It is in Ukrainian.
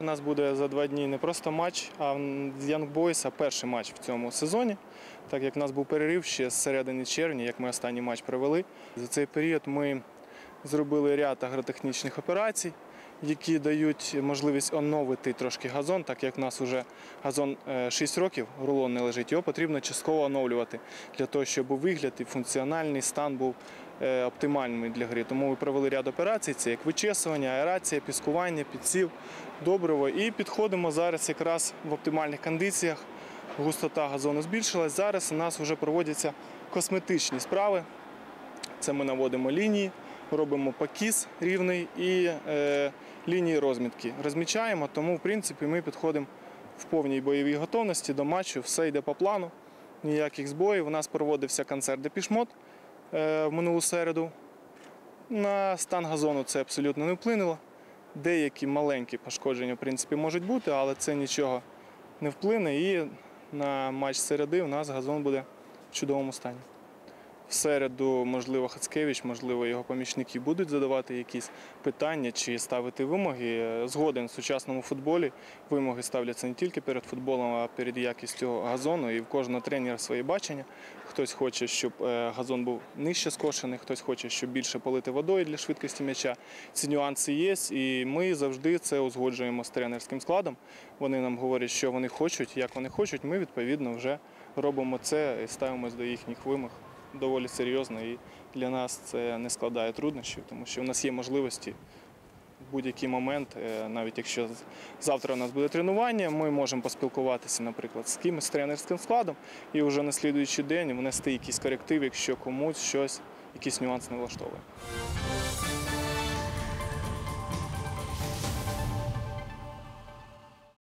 У нас буде за два дні не просто матч, а з Young Boys перший матч в цьому сезоні. Так як в нас був перерив ще з середини червня, як ми останній матч провели. За цей період ми зробили ряд агротехнічних операцій, які дають можливість оновити трошки газон, так як в нас вже газон е, 6 років, рулон не лежить, його потрібно частково оновлювати для того, щоб вигляд і функціональний стан був е, оптимальним для гри. Тому ми провели ряд операцій, це як вичесування, аерація, піскування, підсів, добриво. І підходимо зараз якраз в оптимальних кондиціях. Густота газону збільшилась. Зараз у нас вже проводяться косметичні справи. Це ми наводимо лінії, робимо покіс рівний і е, лінії розмітки. Розмічаємо, тому в принципі ми підходимо в повній бойовій готовності до матчу. Все йде по плану, ніяких збоїв. У нас проводився концерт Депішмот в минулу середу. На стан газону це абсолютно не вплинуло. Деякі маленькі пошкодження в принципі можуть бути, але це нічого не вплине. І на матч середи у нас газон буде в чудовому стані. В середу, можливо, Хацкевич, можливо, його помічники будуть задавати якісь питання чи ставити вимоги. Е, Згоден в сучасному футболі вимоги ставляться не тільки перед футболом, а перед якістю газону. І в кожного тренера своє бачення. Хтось хоче, щоб е, газон був нижче скошений, хтось хоче, щоб більше полити водою для швидкості м'яча. Ці нюанси є, і ми завжди це узгоджуємо з тренерським складом. Вони нам говорять, що вони хочуть, як вони хочуть. Ми відповідно вже робимо це і ставимось до їхніх вимог доволі серйозно. І для нас це не складає труднощів, тому що у нас є можливості в будь-який момент, е, навіть якщо завтра у нас буде тренування, ми можемо поспілкуватися, наприклад, з кимось тренерським складом і вже на слідуючий день внести якісь корективи, якщо комусь щось, якийсь нюанс не влаштовує.